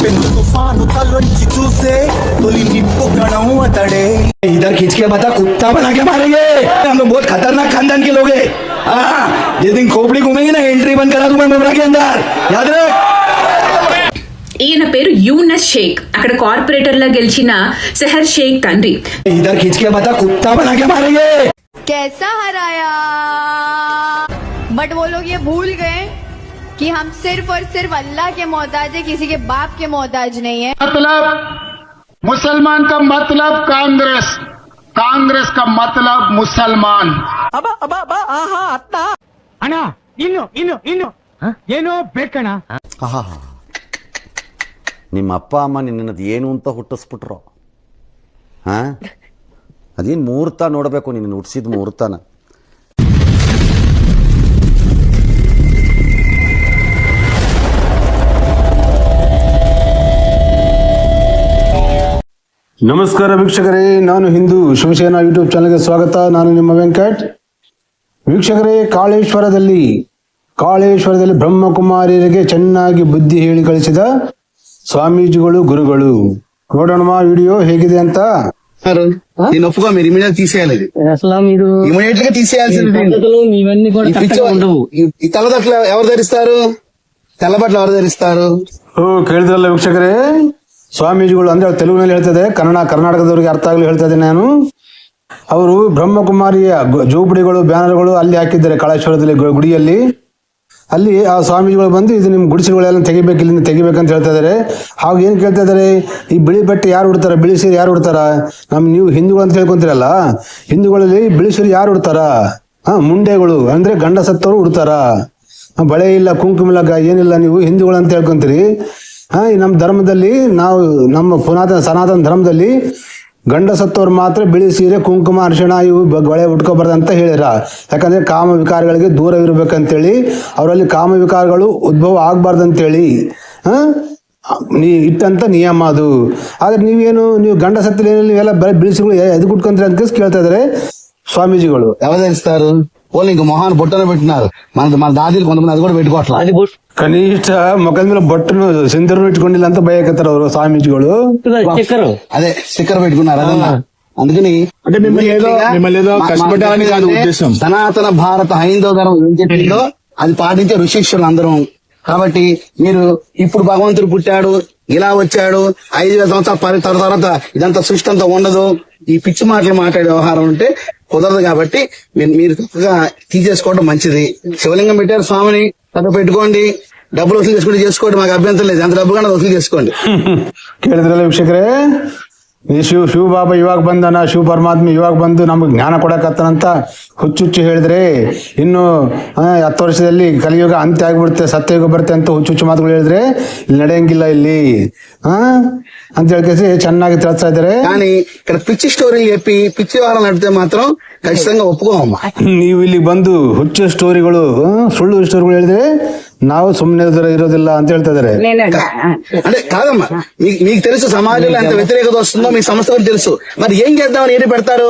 పెను తుఫాను తలొంచి చూసే తొలి నిప్పు కణం అతడే इधर खींच के बता कुत्ता बना के मारेंगे हम लोग बहुत खतरनाक खानदान के लोग हैं हाँ जिस दिन खोपड़ी घूमेंगे ना एंट्री बंद करा दूंगा मेमरा के अंदर याद रख ఈయన పేరు యూనస్ షేక్ అక్కడ కార్పొరేటర్ లా గెలిచిన సెహర్ షేక్ తండ్రి इधर खींच के बता कुत्ता बना के मारेंगे कैसा हराया बट वो लोग ये भूल गए कि हम सिर्फ और सिर्फ अल्लाह के मोहताज है किसी के बाप के मोहताज नहीं है मतलब मुसलमान का मतलब कांग्रेस कांग्रेस का मतलब मुसलमान ಅಣ್ಣ ಇನ್ನು ಇನ್ನು ಇನ್ನು ಏನೋ ಬೇಕಣ್ಣ ಆಹಾಹಾ. ನಿಮ್ಮ ಅಪ್ಪ ಅಮ್ಮ ನಿನ್ನದು ಏನು ಅಂತ ಹುಟ್ಟಿಸ್ಬಿಟ್ರು ಹಾಂ ಅದೇನು ಮುಹೂರ್ತ ನೋಡಬೇಕು ನಿನ್ನ ಹುಟ್ಟಿಸಿದ ಮುಹೂರ್ತನ ನಮಸ್ಕಾರ ವೀಕ್ಷಕರೇ ನಾನು ಹಿಂದೂ ಶಿವಸೇನಾ ಯೂಟ್ಯೂಬ್ ಚಾನಲ್ಗೆ ಸ್ವಾಗತ ನಾನು ನಿಮ್ಮ ವೆಂಕಟ್ ವೀಕ್ಷಕರೇ ಕಾಳೇಶ್ವರದಲ್ಲಿ ಕಾಳೇಶ್ವರದಲ್ಲಿ ಬ್ರಹ್ಮಕುಮಾರಿಯರಿಗೆ ಚೆನ್ನಾಗಿ ಬುದ್ಧಿ ಹೇಳಿ ಕಳಿಸಿದ ಸ್ವಾಮೀಜಿಗಳು ಗುರುಗಳು ನೋಡೋಣ ವಿಡಿಯೋ ಹೇಗಿದೆ ಅಂತ నేను ఒప్పుకో మీరు ఇమీడియట్ తీసేయాలి ఇది. అసలు మీరు ఇమీడియట్ గా తీసేయాల్సింది దీన్ని. పద్ధతులు ఇవన్నీ కూడా ఈ పిచ్చి ఉండవు ఈ- ఈ తెల్లబట్టలు ఎవరు ధరిస్తారు తెల్లబట్టలు ఎవరు ధరిస్తారు ಓ ಕೇಳಿದ್ರಲ್ಲ ವೀಕ್ಷಕರೇ ಸ್ವಾಮೀಜಿಗಳು ಅಂದ್ರೆ ತೆಲುಗಿನಲ್ಲಿ ಹೇಳ್ತದೆ, ಕನ್ನಡ, ಕರ್ನಾಟಕದವರಿಗೆ ಅರ್ಥ ಆಗಲಿ ಹೇಳ್ತಾ ಇದ್ದೀನಿ ನಾನು. ಅವರು ಬ್ರಹ್ಮಕುಮಾರಿಯ ಜೋಪಡಿಗಳು, ಬ್ಯಾನರ್ಗಳು ಅಲ್ಲಿ ಹಾಕಿದ್ದಾರೆ ಕಾಳೇಶ್ವರದಲ್ಲಿ ಗುಡಿಯಲ್ಲಿ. ಅಲ್ಲಿ ಆ ಸ್ವಾಮೀಜಿಗಳು ಬಂದು ಇದು ನಿಮ್ಮ ಗುಡಿಸಲುಗಳೆಲ್ಲ ತೆಗಿಬೇಕು, ಇಲ್ಲಿಂದ ತೆಗಿಬೇಕಂತ ಹೇಳ್ತಾ ಇದಾರೆ. ಹಾಗ ಏನು ಕೇಳ್ತಾ ಇದ್ದಾರೆ ಈ ಬಿಳಿ ಬಟ್ಟೆ ಯಾರು ಉಡ್ತಾರ, ಬಿಳಿ ಸೀರೆ ಯಾರು ಉಡ್ತಾರ? ನಮ್ಮ ನೀವು ಹಿಂದೂಗಳು ಅಂತ ಹೇಳ್ಕೊಂತೀರಲ್ಲ, ಹಿಂದೂಗಳಲ್ಲಿ ಬಿಳಿ ಸೀರೆ ಯಾರು ಉಡ್ತಾರ? ಹಾ, ಮುಂಡೆಗಳು, ಅಂದ್ರೆ ಗಂಡ ಸತ್ತವರು ಉಡ್ತಾರ. ಬಳೆ ಇಲ್ಲ, ಕುಂಕುಮ ಇಲ್ಲ ಏನಿಲ್ಲ, ನೀವು ಹಿಂದೂಗಳು ಅಂತ ಹೇಳ್ಕೊಂತೀರಿ. ಹಾ ನಮ್ಮ ಧರ್ಮದಲ್ಲಿ ನಾವು ನಮ್ಮ ಪುನಾತನ ಸನಾತನ ಧರ್ಮದಲ್ಲಿ ಗಂಡ ಸತ್ತವ್ರು ಮಾತ್ರ ಬಿಳಿ ಸೀರೆ, ಕುಂಕುಮ, ಅರ್ಶಣ ಇವು ಗೊಳೆ ಅಂತ ಹೇಳಿರ. ಯಾಕಂದ್ರೆ ಕಾಮ ವಿಕಾರಗಳಿಗೆ ದೂರ ಇರ್ಬೇಕಂತೇಳಿ, ಅವರಲ್ಲಿ ಕಾಮ ವಿಕಾರಗಳು ಉದ್ಭವ ಆಗ್ಬಾರ್ದಂತೇಳಿ ಹಾ, ನೀ ಇಟ್ಟಂತ ನಿಯಮ ಅದು. ಆದ್ರೆ ನೀವೇನು, ನೀವು ಗಂಡ ಸತ್ತಲ್ಲಿ ಎಲ್ಲ ಬರೀ ಬಿಳಿಸಿಗಳು ಎದಕ್ಕೆ ಉಟ್ಕೊಂತೀರಿ ಅಂತ ಕೇಳ್ತಾ ಇದಾರೆ ಸ್ವಾಮೀಜಿಗಳು. ಯಾವ್ದು పోనీ ఇంక మొహాన్ని బొట్టను పెట్టినారు. మన మన దాదీలు కొంతమంది అది కూడా పెట్టుకోవట్లేదు కనీస బొట్టు మీద బొట్టను సింధర్ పెట్టుకుని వీళ్ళంతా భయకెత్తారు స్వామిజీడు చక్కెర. అదే స్టిక్కర్ పెట్టుకున్నారు అదే అందుకని అంటే ఉద్దేశం. సనాతన భారత హైందవ ధర్మం ఏం చెప్పిందో అది పాటించే ఋషిక్షులు అందరం కాబట్టి మీరు ఇప్పుడు భగవంతుడు పుట్టాడు ఇలా వచ్చాడు ఐదు వేల సంవత్సరాల తర్వాత ఇదంతా సృష్టి అంతా ఉండదు. ఈ పిచ్చి మాటలు మాట్లాడే వ్యవహారం ఉంటే కుదరదు కాబట్టి మీరు చక్కగా తీసేసుకోవడం మంచిది. శివలింగం పెట్టారు స్వామిని తగ్గ పెట్టుకోండి. డబ్బులు వసూలు చేసుకుంటే చేసుకోండి మాకు అభ్యంతరం లేదు. ఎంత డబ్బు కన్నా వసూలు చేసుకోండి. ಈ ಶಿವ ಶಿವ ಬಾಬಾ ಇವಾಗ ಬಂದನ ಶಿವ ಪರಮಾತ್ಮ ಇವಾಗ ಬಂದು ನಮ್ಗೆ ಜ್ಞಾನ ಕೊಡಕತ್ತಾನಂತ ಹುಚ್ಚುಚ್ಚು ಹೇಳಿದ್ರೆ ಇನ್ನು ಆ, ಹತ್ತು ವರ್ಷದಲ್ಲಿ ಕಲಿಯುಗ ಅಂತ್ಯ ಆಗ್ಬಿಡುತ್ತೆ ಸತ್ಯಯುಗ ಬರುತ್ತೆ ಅಂತ ಹುಚ್ಚುಚ್ಚು ಮಾತುಗಳು ಹೇಳಿದ್ರೆ ಇಲ್ಲಿ ನಡೆಯಂಗಿಲ್ಲ ಇಲ್ಲಿ ಹಾ ಅಂತ ಹೇಳ್ಕೇಸಿ ಚೆನ್ನಾಗಿ ತಿಳಿಸ್ತಾ ಇದ್ದಾರೆ కానీ ఇక్కడ పిచ్చి స్టోరీలు చెప్పి పిచ్చి వ్యవహారం నడిపితే మాత్రం ఖచ్చితంగా ఒప్పుకోమమ్మా ನೀವು ಇಲ್ಲಿ ಬಂದು ಹುಚ್ಚು ಸ್ಟೋರಿಗಳು ಆ, ಸುಳ್ಳು ಸ್ಟೋರಿಗಳು ಹೇಳಿದ್ರೆ ನಾವು ಸುಮ್ಮನೆ ಇರೋದಿಲ್ಲ ಅಂತ ಹೇಳ್ತಾ ಇದಾರೆ అంటే కాదమ్మా మీకు మీకు తెలుసు సమాజంలో ఎంత వ్యతిరేకత వస్తుందో మీ సంస్థ గురించి తెలుసు మరి ఏం చేద్దామని ఏది పెడతారు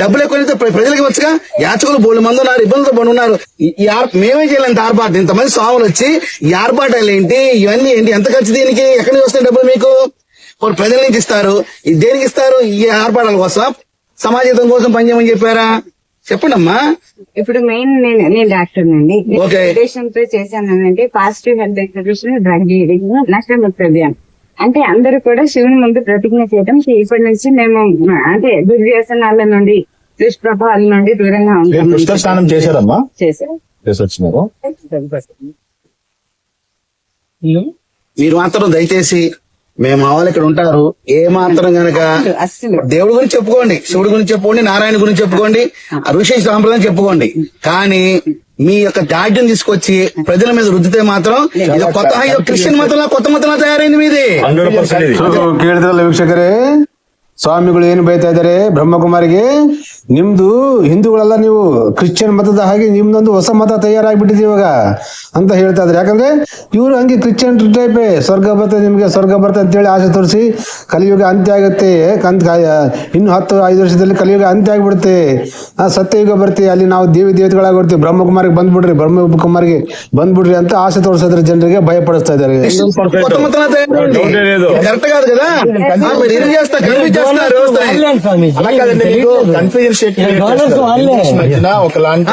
డబ్బులు ఎక్కువ అయితే ప్ర- ప్రజలకు వచ్చుగా యాచకులు బోళ్ళు మంది ఉన్నారు ఇబ్బందులతో పడి ఉన్నారు ఈ- ఈ ఆర్- మేమే చేయలేం ఇంత ఆర్పాటు ఇంతమంది స్వాములు వచ్చి ఈ ఆర్పాటాలు ఏంటి ఇవన్నీ ఏంటి ఎంత ఖర్చు దీనికి ఎక్కడి నుంచి వస్తాయి డబ్బులు మీకు వాళ్ళు ప్రజల నుంచి ఇస్తారు ఇది దేనికి ఇస్తారు ఈ ఆర్పాటాల కోసం సమాజం కోసం పనిచేయమని చెప్పారా చెప్పండి అమ్మా ఇప్పుడు మెయిన్ నేను నేను డాక్టర్ అండి ఓకే. ఉద్దేశంతో చేశానంటే పాజిటివ్ హెల్త్ ఎగ్జిబిషన్ డ్రగ్ నష్టముక్తి అభియాన్ అంటే అందరూ కూడా శివుని ముందు ప్రతిజ్ఞ చేయడం ఇప్పటి నుంచి మేము అంటే దుర్వ్యసనాల నుండి దుష్ప్రభావాల నుండి దూరంగా ఉంటాం స్నానం చేశారమ్మా? చేశారు మీరు మాత్రం దయచేసి మేము మా వాళ్ళు ఇక్కడ ఉంటారు. ఏ మాత్రం గనక దేవుడి గురించి చెప్పుకోండి శివుడి గురించి చెప్పుకోండి నారాయణ గురించి చెప్పుకోండి ఆ ఋషి సాంప్రదాయం చెప్పుకోండి. కానీ మీ యొక్క దాడ్యం తీసుకొచ్చి ప్రజల మీద రుద్దితే మాత్రం ఇది కొత్త క్రిస్టియన్ మతంలో కొత్త మతంలో తయారైంది మీది. ಸ್ವಾಮಿಗಳು ಏನು ಬೈತಾ ಇದ್ದಾರೆ ಬ್ರಹ್ಮಕುಮಾರಿಗೆ ನಿಮ್ದು ಹಿಂದೂಗಳೆಲ್ಲ ನೀವು ಕ್ರಿಶ್ಚಿಯನ್ ಮತದ ಹಾಗೆ ನಿಮ್ದೊಂದು ಹೊಸ ಮತ ತಯಾರಾಗ್ಬಿಟ್ಟಿದೆ ಇವಾಗ ಅಂತ ಹೇಳ್ತಾ ಇದ್ದಾರೆ. ಯಾಕಂದ್ರೆ ಇವರು ಹಂಗೆ ಕ್ರಿಶ್ಚಿಯನ್ ಟೈಪೇ ಸ್ವರ್ಗ ಬರ್ತ ನಿಮ್ಗೆ ಸ್ವರ್ಗ ಬರ್ತ ಅಂತ ಹೇಳಿ ಆಸೆ ತೋರಿಸಿ ಕಲಿಯುಗ ಅಂತ್ಯ ಆಗುತ್ತೆ. ಕಂತ್ ಇನ್ನು ಹತ್ತು ಐದು ವರ್ಷದಲ್ಲಿ ಕಲಿಯುಗ ಅಂತ್ಯ ಆಗ್ಬಿಡುತ್ತೆ. ಆ ಸತ್ಯಯುಗ ಬರ್ತೀವಿ ಅಲ್ಲಿ ನಾವು ದೇವಿ ದೇವತೆಗಳಾಗ್ಬಿಡ್ತೀವಿ ಬ್ರಹ್ಮಕುಮಾರಿಗೆ ಬಂದ್ಬಿಡ್ರಿ ಬ್ರಹ್ಮಕುಮಾರಿಗೆ ಬಂದ್ಬಿಡ್ರಿ ಅಂತ ಆಸೆ ತೋರಿಸಿದ್ರೆ ಜನರಿಗೆ ಭಯ ಪಡಿಸ್ತಾ ಇದ್ದಾರೆ చేస్తున్నారు. అలా కాదండి మీకు కన్ఫ్యూజన్ ఒకలాంటి?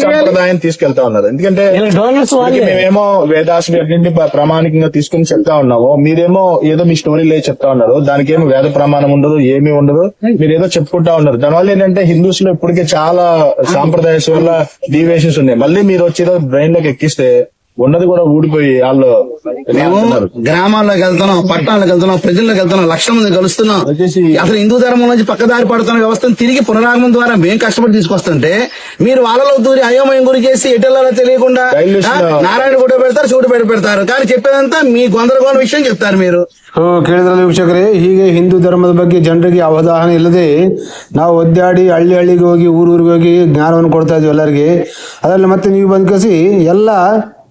సంప్రదాయం తీసుకెళ్తా ఉన్నారు. ఎందుకంటే మేమేమో వేదాస్ నుండి ప్ర- ప్రామాణికంగా తీసుకుని చెప్తా ఉన్నాము. మీరేమో ఏదో మీ స్టోరీ లేదు చెప్తా ఉన్నారు. దానికి ఏమో వేద ప్రమాణం ఉండదు ఏమీ ఉండదు. మీరు ఏదో చెప్పుకుంటా ఉన్నారు. దానివల్ల ఏంటంటే హిందూస్లో ఇప్పటికే చాలా సాంప్రదాయస్ వల్ల డీవియేషన్స్ ఉన్నాయి. మళ్ళీ మీరు వచ్చి ఏదో బ్రెయిన్లోకి ఎక్కిస్తే ఉన్నది కూడా ఊడిపోయి వాళ్ళు మేము అంటున్నారు. గ్రామాల్లోకి వెళ్తున్నాం పట్టణాలకు వెళ్తున్నాం ప్రజల్లోకి వెళ్తున్నాం లక్షల మంది కలుస్తున్నాం వచ్చేసి- అసలు హిందూ ధర్మం నుంచి పక్కదారి పడుతున్న వ్యవస్థను తిరిగి పునరాగమం ద్వారా మేము కష్టపడి తీసుకొస్తుంటే మీరు వాళ్ళలో దూరి అయోమయం గురి చేసి ఎటెల్లాలో తెలియకుండా Dilution. ఆ, నారాయణ గుడి పెడతారు శివుడు పెట్టి పెడతారు కానీ చెప్పేదంతా మీ గొందరగోళ విషయం చెప్తారు మీరు ಓ ಕೇಳಿದ್ರಲ್ಲ ವೀಕ್ಷಕರೇ ಹೀಗೆ ಹಿಂದೂ ಧರ್ಮದ ಬಗ್ಗೆ ಜನರಿಗೆ ಅವಧಾನ ಇಲ್ಲದೆ ನಾವು ಒದ್ದಾಡಿ ಹಳ್ಳಿ ಹಳ್ಳಿಗೆ ಹೋಗಿ ಊರೂರಿಗೆ ಹೋಗಿ ಜ್ಞಾನವನ್ನು ಕೊಡ್ತಾ ಇದ್ವಿ ಎಲ್ಲರಿಗೆ ಅದರಲ್ಲಿ ಮತ್ತೆ ನೀವು ಬಂದ್ ಕಸಿ ಎಲ್ಲ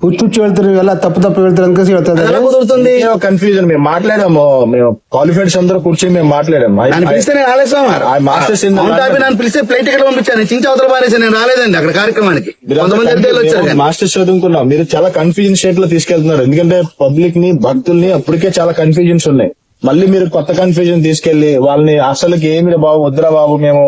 ఉచ్చుచ్చు వెళ్తారు ఎలా తప్పు తప్పు వెళ్తారు అందుకోసం కుదురుతుంది? కన్ఫ్యూజన్ మేము మాట్లాడాము మేము క్వాలిఫైడ్స్ అందరూ కూర్చొని మేము మాట్లాడాము. పిలిస్తే నేను రాలేసాం మాస్టర్స్ నన్ను పిలిస్తే ఫ్లైట్ టికెట్ పంపించాను చింత అవతల పారేసి నేను రాలేదండి అక్కడ కార్యక్రమానికి. కొంతమంది మాస్టర్స్ చదువుకున్నాం. మీరు చాలా కన్ఫ్యూజన్ స్టేట్లో తీసుకెళ్తున్నారు. ఎందుకంటే పబ్లిక్ని భక్తుల్ని అప్పటికే చాలా కన్ఫ్యూజన్స్ ఉన్నాయి. మళ్ళీ మీరు కొత్త కన్ఫ్యూజన్ తీసుకెళ్ళి వాళ్ళని అసలుకి ఏమి బాబు వద్దురా బాబు మేము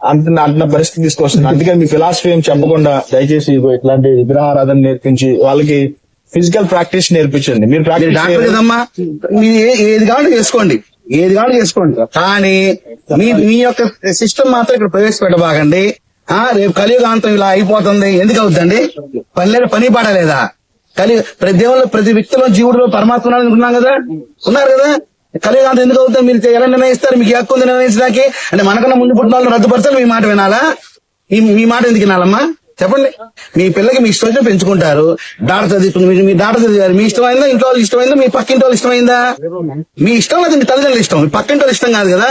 అంటున్న అంటున్న పరిస్థితి తీసుకొస్తుంది. అందుకని మీ ఫిలాసఫీ ఏం చెప్పకుండా దయచేసి ఇట్లాంటి విగ్రహారాధన నేర్పించి వాళ్ళకి ఫిజికల్ ప్రాక్టీస్ నేర్పించండి. మీరు డాక్టర్ కదమ్మా? ఏది కావాలో చేసుకోండి. ఏది కావాలో చేసుకోండి. కానీ మీ మీ యొక్క సిస్టమ్ మాత్రం ఇక్కడ ప్రవేశపెట్టబాకండి. ఆ రేపు కలియుగాంతం ఇలా అయిపోతుంది. ఎందుకు అవుతుందండి పల్లెలు పని పడలేదా కలి ప్రతి దేవుళ్ళు ప్రతి వ్యక్తిలో జీవుడిలో పరమాత్మ అనుకున్నాం కదా? ఉన్నారు కదా? కలియుగాంతం ఎందుకు అవుతుంది మీరు ఎలా నిర్ణయిస్తారు? మీకు ఏ హక్కు ఉంది నిర్ణయించడానికి? అంటే మనకన్నా ముందు పుట్టిన వాళ్ళు రద్దుపరచాలి మీ మాట వినాలా? మీ మాట ఎందుకు వినాలమ్మా? చెప్పండి మీ పిల్లకి మీ ఇష్టం వచ్చినా పెంచుకుంటారు డాక్టర్ చదువుకుని మీ- మీ డాక్టర్ చదివారు మీ ఇష్టమైందా ఇంట్లో వాళ్ళు ఇష్టమైందా మీ పక్కింటి వాళ్ళు ఇష్టమైందా మీ ఇష్టం అది మీ తల్లిదండ్రుల ఇష్టం మీ పక్కింటి వాళ్ళు ఇష్టం కాదు కదా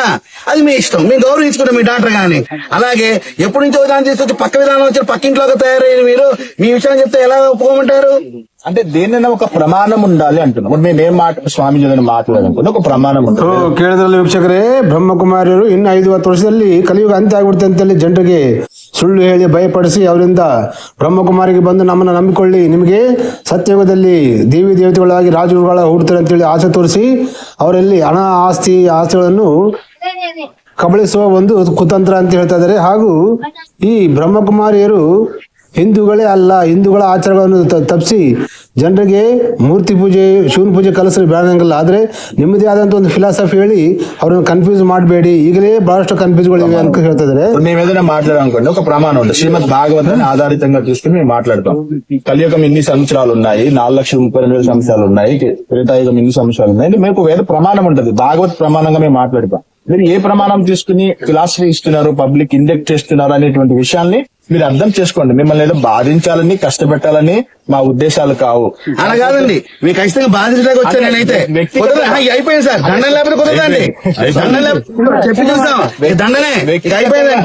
అది మీ ఇష్టం మీరు గౌరవించుకుంటాం మీ డాక్టర్ గాని అలాగే ఎప్పటి నుంచో విధానం తీసుకొచ్చి పక్క విధానం వచ్చి పక్కింట్లోకి తయారయ్యారు మీరు మీ విషయం చెప్తే ఎలా ఒప్పుకోమంటారు అంటే దేనైనా ఒక ప్రమాణం ఉండాలి అంటున్నాం మరి మేము ఏం మాట స్వామి ఏదైనా మాట్లాడాలనుకున్నా ఒక ప్రమాణం ಓ ఉండాలి ಕೇಳಿದ್ರಲ್ಲ ವೀಕ್ಷಕರೇ ಬ್ರಹ್ಮಕುಮಾರಿಯರು ಇನ್ನು ಐದು ಹತ್ತು ವರ್ಷದಲ್ಲಿ ಕಲಿಯುಗ ಅಂತ್ಯ ಆಗ್ಬಿಡುತ್ತೆ ಅಂತೇಳಿ ಜನರಿಗೆ ಸುಳ್ಳು ಹೇಳಿ ಭಯಪಡಿಸಿ ಅವರಿಂದ ಬ್ರಹ್ಮಕುಮಾರಿಗೆ ಬಂದು ನಮ್ಮನ್ನು ನಂಬಿಕೊಳ್ಳಿ. ನಿಮಗೆ ಸತ್ಯಯುಗದಲ್ಲಿ ದೇವಿ ದೇವತೆಗಳಾಗಿ ರಾಜರುಗಳ ಹುಡ್ತಾರೆ ಅಂತೇಳಿ ಆಸೆ ತೋರಿಸಿ ಅವರಲ್ಲಿ ಹಣ ಆಸ್ತಿ ಆಸ್ತಿಗಳನ್ನು ಕಬಳಿಸುವ ಒಂದು ಕುತಂತ್ರ ಅಂತ ಹೇಳ್ತಾ ಇದ್ದಾರೆ. ಹಾಗೂ ಈ ಬ್ರಹ್ಮಕುಮಾರಿಯರು ಹಿಂದೂಗಳೇ ಅಲ್ಲ, ಹಿಂದೂಗಳ ಆಚಾರಗಳನ್ನು ತಪ್ಪಿಸಿ ಜನರಿಗೆ ಮೂರ್ತಿ ಪೂಜೆ ಶಿವನ ಪೂಜೆ ಕಲಿಸಲು ಬೇಡಂಗಿಲ್ಲ ಆದ್ರೆ ನಿಮ್ಮದೇ ಆದಂತ ಒಂದು ಫಿಲಾಸಫಿ ಹೇಳಿ ಅವ್ರನ್ನ ಕನ್ಫ್ಯೂಸ್ ಮಾಡಬೇಡಿ ಈಗಲೇ ಬಹಳಷ್ಟು ಕನ್ಫ್ಯೂಸ್ಗಳಿವೆ ಅಂತ ಹೇಳ್ತಾ ಇದ್ದಾರೆ ఇప్పుడు మేము ఏదైనా మాట్లాడాలనుకోండి ఒక ప్రమాణం ఉంది శ్రీమద్ భాగవతాన్ని ఆధారితంగా తీసుకుని మేము మాట్లాడతాం కలియుగం ఇన్ని సంవత్సరాలు ఉన్నాయి నాలుగు లక్షల ముప్పై రెండు వేల సంవత్సరాలు ఉన్నాయి త్రేతాయుగం ఇన్ని సంవత్సరాలు ఉన్నాయి అంటే మీకు వేద ప్రమాణం ఉంటుంది భాగవత్ ప్రమాణంగా మేము మాట్లాడతాం మీరు ఏ ప్రమాణం తీసుకుని ఫిలాసఫీ ఇస్తున్నారు పబ్లిక్ ఇండెక్ట్ చేస్తున్నారు అనేటువంటి విషయాల్ని మీరు అర్థం చేసుకోండి మిమ్మల్ని ఏదో బాధించాలని కష్టపెట్టాలని మా ఉద్దేశాలు కావు. అలా కాదండి. మీకు ఖచ్చితంగా బాధించడానికి వచ్చాను నేనైతే. అయిపోయింది సార్. దండం లేకపోతే కుదరదండి దండం లేకపోతే చెప్పి చూస్తాం దండనే. అయిపోయింది.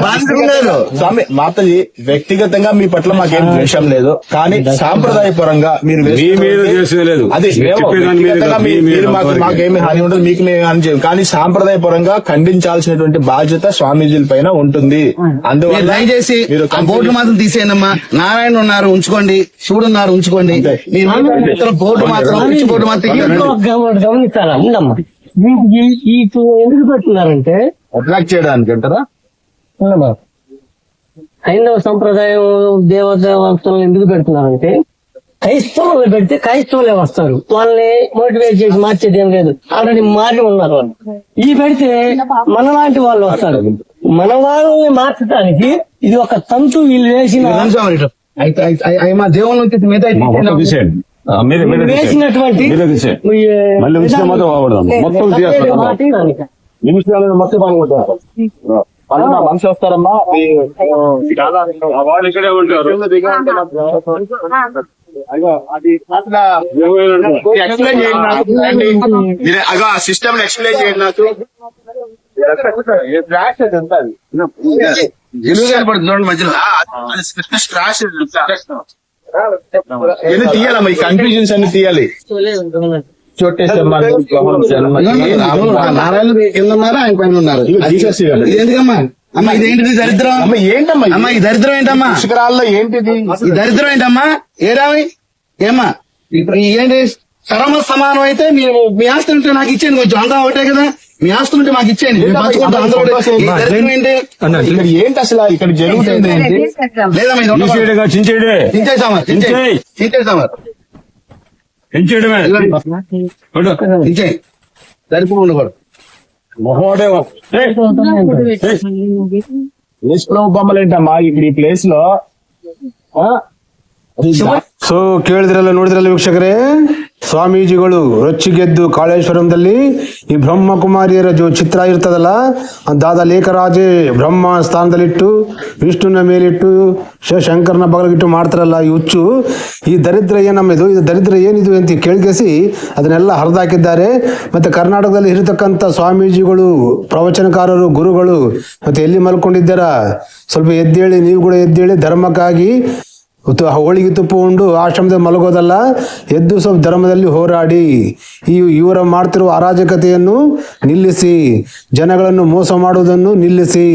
స్వామి మాతజీ వ్యక్తిగతంగా మీ పట్ల మాకేం ద్వేషం లేదు. కానీ సాంప్రదాయ పరంగా మీరు అది మాకేమి హాని ఉండదు. మీకు మేము హాని చేయం కానీ సాంప్రదాయ పరంగా ఖండించాల్సినటువంటి బాధ్యత స్వామీజీల పైన ఉంటుంది. అందువల్ల దయచేసి మీరు ఆ బోర్డు మాత్రం తీసేయనమ్మా. నారాయణ ఉన్నారు ఉంచుకోండి. శివుడు ఉన్నారు ఉంచుకోండి. బోర్డు మాత్రం బోర్డు మాత్రం. గమనిస్తారా ఉండమ్మా మీకు ఈ- ఎందుకు పెడుతున్నారంటే అట్రాక్ట్ చేయడానికి అంటారా? హైందవ సంప్రదాయం దేవదేవతలను ఎందుకు పెడుతున్నారంటే క్రైస్తవులు పెడితే క్రైస్తవులే వస్తారు. వాళ్ళని మోటివేట్ చేసి మార్చేది ఏం లేదు. ఆల్రెడీ మారి ఉన్నారు వాళ్ళు. ఈ పెడితే మనలాంటి వాళ్ళు వస్తారు. మన వాళ్ళని మార్చడానికి ఇది ఒక తంతు వీళ్ళు వేసిన. అయితే అయితే- అయితే- అయ్య మా దేవుళ్ళ నుంచి మిగతా తీసేయండి. వీళ్ళు వేసినటువంటి ఈ, మళ్ళీ ఉంచితే మాత్రం వాడదాం. మొత్తం తప్పేది తీసేస్తాం. మాట దానికి. నిమిషాలు మొత్తం పాల్గొంటారు వాళ్ళు మా మనిషి వస్తారమ్మా. వాళ్ళు ఇక్కడే ఉంటారు. ఎక్స్ప్లెయిన్ చేయండి నాకు. అగో ఆ సిస్టమ్ ఎక్స్ప్లెయిన్ చేయండి నాకు. కనపడుతుంది చూడండి మధ్యలో. తీయాలమ్మా ఈ కన్ఫ్యూజన్స్ అన్ని తీయాలి? చోటేశ్వర నారాయణ కింద ఉన్నారు? ఆయన పైన ఉన్నారు. జీసస్ ఇవ్వాలి. ఇది ఎందుకమ్మా? అమ్మా ఇదేంటిది దరిద్రం? అమ్మ ఏంటమ్మా అమ్మా ఈ దరిద్రం ఏంటమ్మా? పుష్కరాల్లో ఏంటిది? ఈ దరిద్రం ఏంటమ్మా? ఏరామి ఏమ్మా? ఏంటి? సరమ సమానం అయితే మీరు మీ ఆస్తి ఉంటే నాకు ఇచ్చేయండి కొంచెం. అంతా ఒకటే కదా? మీ ఆస్తులు ఉంటే మాకు ఇచ్చేయండి మేము పంచుకుంటాం అందరూ కూడా. ఈ దరిద్రం ఏంటి ఇక్కడ ఏంటి అసలు ఇక్కడ జరుగుతుంది ఏంటి లేదమ్మా ఇది ఉండకూడదు. చించేడే చించేసామా చించేయి చించేసామా చించేయడమే చించేయి సరిపోయి ఉండకూడదు నిష్ప్రభు బొమ్మలు ఏంటమ్మా ఇక్కడ ఈ ప్లేస్ లో ఆ? అది ಸೊ ಕೇಳಿದ್ರಲ್ಲ ನೋಡಿದ್ರಲ್ಲ ವೀಕ್ಷಕರೇ ಸ್ವಾಮೀಜಿಗಳು ರೊಚ್ಚಿಗೆದ್ದು ಕಾಳೇಶ್ವರಂದಲ್ಲಿ ಈ ಬ್ರಹ್ಮಕುಮಾರಿಯರ ಜೋ ಚಿತ್ರ ಇರ್ತದಲ್ಲ ದಾದ ಲೇಖರಾಜೆ ಬ್ರಹ್ಮ ಸ್ಥಾನದಲ್ಲಿಟ್ಟು, ವಿಷ್ಣುನ ಮೇಲಿಟ್ಟು ಶಿವಶಂಕರನ ಶಂಕರನ ಬಗಲಿಗಿಟ್ಟು ಮಾಡ್ತಾರಲ್ಲ ಈ ಹುಚ್ಚು. ಈ ದರಿದ್ರ ಏನಮ್ಮಿದು ಇದು? ದರಿದ್ರ ಏನಿದು ಅಂತ ಕೇಳಿಗೆಸಿ ಅದನ್ನೆಲ್ಲ ಹರಿದಾಕಿದ್ದಾರೆ. ಮತ್ತೆ ಕರ್ನಾಟಕದಲ್ಲಿ ಇರತಕ್ಕಂಥ ಸ್ವಾಮೀಜಿಗಳು, ಪ್ರವಚನಕಾರರು, ಗುರುಗಳು, ಮತ್ತೆ ಎಲ್ಲಿ ಮಲ್ಕೊಂಡಿದ್ದಾರ? ಸ್ವಲ್ಪ ಎದ್ದೇಳಿ, ನೀವು ಕೂಡ ಎದ್ದೇಳಿ ಧರ್ಮಕ್ಕಾಗಿ ಹೋಳಿಗೆ ತುಪ್ಪ ಉಂಡು, ಆಶ್ರಮದಲ್ಲಿ ಮಲಗೋದಲ್ಲ, ಎದ್ದು ಸ್ವಲ್ಪ ಧರ್ಮದಲ್ಲಿ ಹೋರಾಡಿ, ಈ ಇವರ ಮಾಡ್ತಿರುವ ಅರಾಜಕತೆಯನ್ನು ನಿಲ್ಲಿಸಿ, ಜನಗಳನ್ನು ಮೋಸ ಮಾಡುವುದನ್ನು ನಿಲ್ಲಿಸಿ.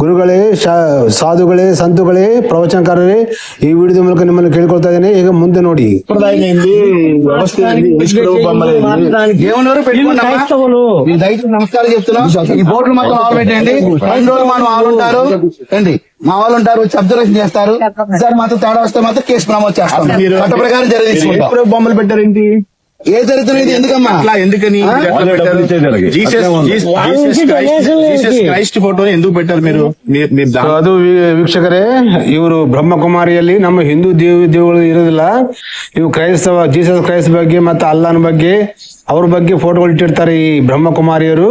ಗುರುಗಳೇ ಶಾ ಸಾಧುಗಳೇ ಸಂತುಗಳೇ ಪ್ರವಚನಕಾರರೇ ಈ ವಿಡಿಯೋ ಮೂಲಕ ನಿಮ್ಮನ್ನು ಕೇಳ್ಕೊಳ್ತಾ ಇದ್ದೇನೆ ಈಗ ಮುಂದೆ ನೋಡಿ సంప్రదాయం ఏంది వ్యవస్థ ఏంది నిష్ప్రభు బొమ్మలు ఏంది ఏమన్నారు పెట్టుకోండి మీరు దయచేసి నమస్కారం చెప్తున్నాం ఈ బోర్డులు మొత్తం ఆలు పెట్టండి రెండు రోజులు మనం వాళ్ళు ఉంటారు ఏంటి మా వాళ్ళు ఉంటారు వచ్చి అబ్జర్వేషన్ చేస్తారు సార్ మాత్రం తేడా వస్తే మాత్రం కేసు నమోదు చేస్తాం మీరు చట్ట ప్రకారం చర్య తీసుకుంటాం నిష్ప్రభు బొమ్మలు పెట్టారేంటి ఏ చరిత్ర ఇది ఎందుకమ్మా అట్లా ఎందుకని ఆ? మీరు ఎట్లా పెట్టారు? Jesus Jesus Jesus Christ Jesus Christ photo ఎందుకు పెట్టారు మీరు మీరు మీరు ಸೊ దా- ಅದು ವೀ- ವೀಕ್ಷಕರೇ ಇವರು ಬ್ರಹ್ಮಕುಮಾರಿಯಲ್ಲಿ ನಮ್ಮ ಹಿಂದೂ ದೇವಿ ದೇವಗಳು ಇರೋದಿಲ್ಲ ಇವು ಕ್ರೈಸ್ತವ ಜೀಸಸ್ ಕ್ರೈಸ್ಟ್ ಬಗ್ಗೆ ಮತ್ತೆ ಅಲ್ಲನ ಬಗ್ಗೆ ಅವ್ರ ಬಗ್ಗೆ ಫೋಟೋಗಳು ಇಟ್ಟಿರ್ತಾರೆ ಈ ಬ್ರಹ್ಮಕುಮಾರಿಯರು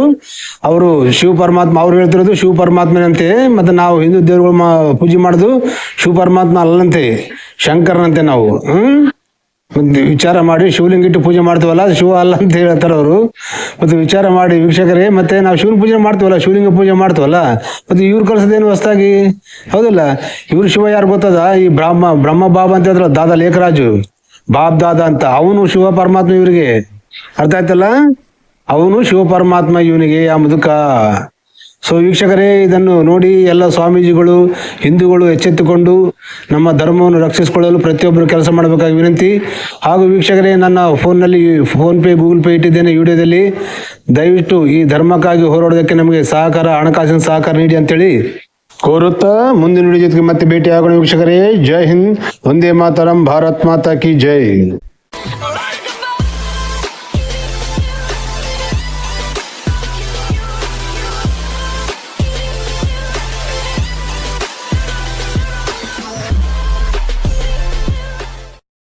ಅವರು ಶಿವ ಪರಮಾತ್ಮ ಅವ್ರು ಹೇಳ್ತಿರೋದು ಶಿವ ಪರಮಾತ್ಮನಂತೆ ಮತ್ತೆ ನಾವು ಹಿಂದೂ ದೇವರುಗಳು ಮಾ- ಪೂಜೆ ಮಾಡೋದು ಶಿವ ಪರಮಾತ್ಮ ಅಲ್ಲಂತೆ ಶಂಕರನಂತೆ ನಾವು ಹ್ಮ್ ಮತ್ತೆ ವಿಚಾರ ಮಾಡಿ ಶಿವಲಿಂಗ ಇಟ್ಟು ಪೂಜೆ ಮಾಡ್ತೀವಲ್ಲ ಶಿವ ಅಲ್ಲ ಅಂತ ಹೇಳ್ತಾರೆ ಅವರು. ಮತ್ತೆ ವಿಚಾರ ಮಾಡಿ ವೀಕ್ಷಕರೇ, ಮತ್ತೆ ನಾವು ಶಿವನ ಪೂಜೆ ಮಾಡ್ತೀವಲ್ಲ, ಶಿವಲಿಂಗ ಪೂಜೆ ಮಾಡ್ತೀವಲ್ಲ, ಮತ್ತೆ ಇವ್ರು ಕಳ್ಸೋದೇನು ಹೊಸದಾಗಿ ಹೌದಲ್ಲ, ಇವ್ರು ಶಿವ ಯಾರು ಗೊತ್ತದ? ಈ ಬ್ರಹ್ಮ ಬ್ರಹ್ಮ ಬಾಬಾ ಅಂತ ಹೇಳಿದ್ರ ದಾದಾ ಲೇಖರಾಜು. ಬಾಬ್ ದಾದಾ ಅಂತ, ಅವನು ಶಿವ ಪರಮಾತ್ಮ ಇವರಿಗೆ. ಅರ್ಥ ಆಯ್ತಲ್ಲ? ಅವನು ಶಿವ ಪರಮಾತ್ಮ ಇವನಿಗೆ, ಆ ಮುದುಕ. ಸೊ ವೀಕ್ಷಕರೇ, ಇದನ್ನು ನೋಡಿ ಎಲ್ಲ ಸ್ವಾಮೀಜಿಗಳು, ಹಿಂದೂಗಳು ಎಚ್ಚೆತ್ತುಕೊಂಡು ನಮ್ಮ ಧರ್ಮವನ್ನು ರಕ್ಷಿಸಿಕೊಳ್ಳಲು ಪ್ರತಿಯೊಬ್ಬರು ಕೆಲಸ ಮಾಡಬೇಕಾಗಿ ವಿನಂತಿ. ಹಾಗೂ ವೀಕ್ಷಕರೇ, ನನ್ನ ಫೋನ್ನಲ್ಲಿ ಫೋನ್ ಪೇ ಗೂಗಲ್ ಪೇ ಇಟ್ಟಿದ್ದೇನೆ ವಿಡಿಯೋದಲ್ಲಿ. ದಯವಿಟ್ಟು ಈ ಧರ್ಮಕ್ಕಾಗಿ ಹೋರಾಡೋದಕ್ಕೆ ನಮಗೆ ಸಹಕಾರ, ಹಣಕಾಸಿನ ಸಹಕಾರ ನೀಡಿ ಅಂತೇಳಿ ಕೋರುತ್ತಾ ಮುಂದಿನ ವಿಡಿಯೋ ಜೊತೆಗೆ ಮತ್ತೆ ಭೇಟಿ ಆಗೋಣ ವೀಕ್ಷಕರೇ. ಜೈ ಹಿಂದ್. ಒಂದೇ ಮಾತರಂ. ಭಾರತ್ ಮಾತಾ ಕಿ ಜೈ.